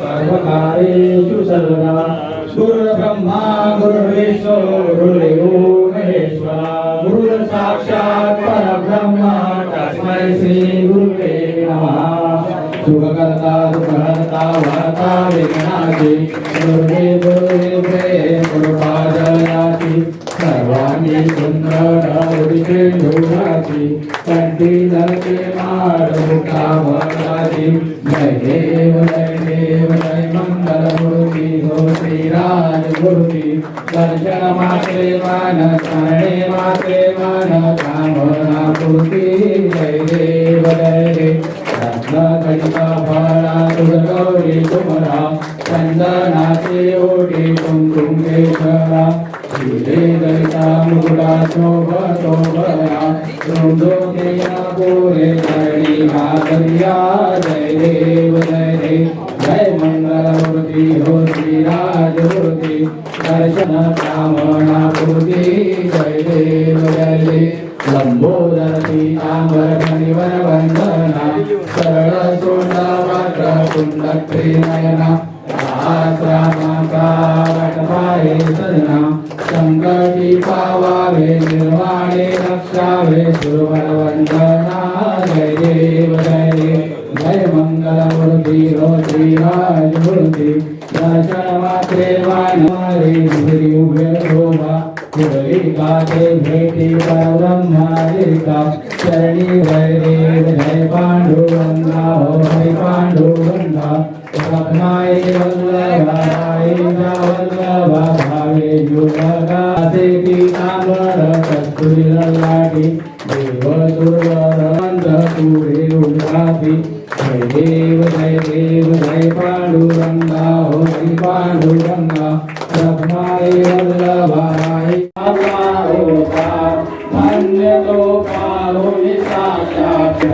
सर्वकारेषु सर्वदा गुरुर्ब्रह्मा गुरुर्विष्णु गुरुर्देवो महेश्वरा गुरुर् साक्षात् तस्मै श्री नमः। सुखकर्ता गुरुदेव जोडाची कंठी धरते माळ मुखावराची जय देव जय देव जय मंगल मूर्ती हो श्रीराज मूर्ती दर्शन मात्रे मान करणे मात्रे मान कामना पूर्ती जय देव जय देव रत्नकटिका फळा तुळगौरी तुमरा चंदनाचे ओटी कुंकुम केशरा हिरे मुकुटा शोभा शोभया शोभो तेना धरणी मातरिया जय देव जय देव जय मंगलमूर्ती हो श्रीराज दर्शन कामना जय देव जय देव लंबोदर पीतांबर सरळ सोंडा वाट कुंडत्री देव जय देव जय मंगल मूर्ती हो श्रीराज मूर्ती दर्शन मात्रे वानरे हरी उभे शोभा कुडली काते भेटी परब्रह्मादिका चरणी जय देव जय पांडुरंगा हो हरी पांडुरंगा रत्नाय वल्लभाय जय देव जय देव जय पांडुरंगा हो हरी पांडुरंगा रत्नाय वल्लभाय अवतार धन्य लोका होई साक्षात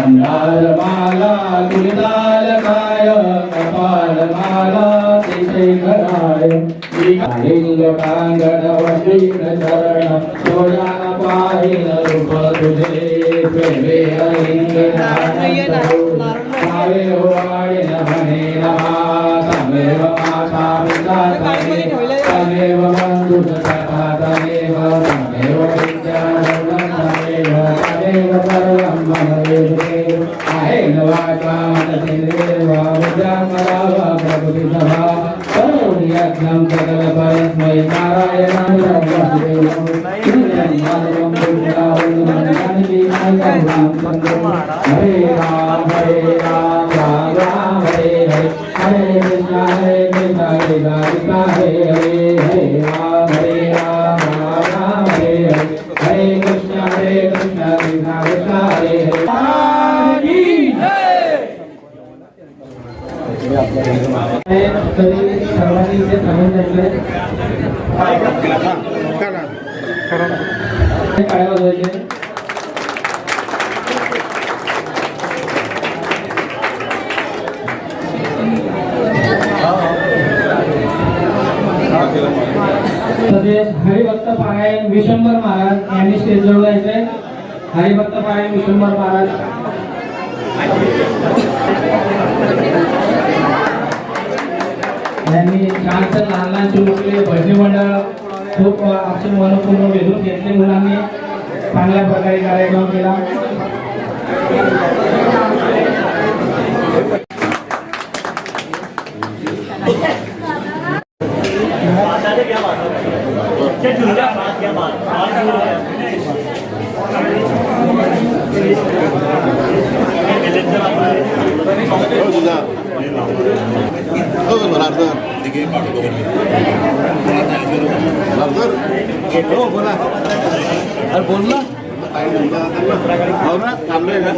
स्वामि मण्डालमाला गुरुदालकाय कपालमाला तिशेखराय लिङ्गकाङ्गणवशीकचरण सोयापाहिन रूप तुझे प्रेमे वाणिन हने करोम्यज्ञं सकलपरस्मै नारायणाय वासुदेवं श्रीरं माधवं पुण्यरावणं हरे राम हरे राम राम राम हरे हरे हरे हरे हरे राधिका हरे हरे हरे राम हरे राम राम राम हरे हरे हरे हरे कृष्ण हरे हरे राम की तरी सर्वांनी इथे थांबून जायचंय काय वाजवायचे तसेच हरिभक्त पारायण विशंभर महाराज. यांनी स्टेजवर जायचंय हरिभक्त पारायण विशंभर महाराज. यांनी छानसं लहान लहान छोटे भजनी मंडळ खूप आमचे मनपूर्ण वेधून घेतले मुलांनी. चांगल्या प्रकारे कार्यक्रम केला हो तुझा हो जनार्दन ठीक आहे पाठवतो हो बोला अरे बोल ना हो ना थांबलोय ना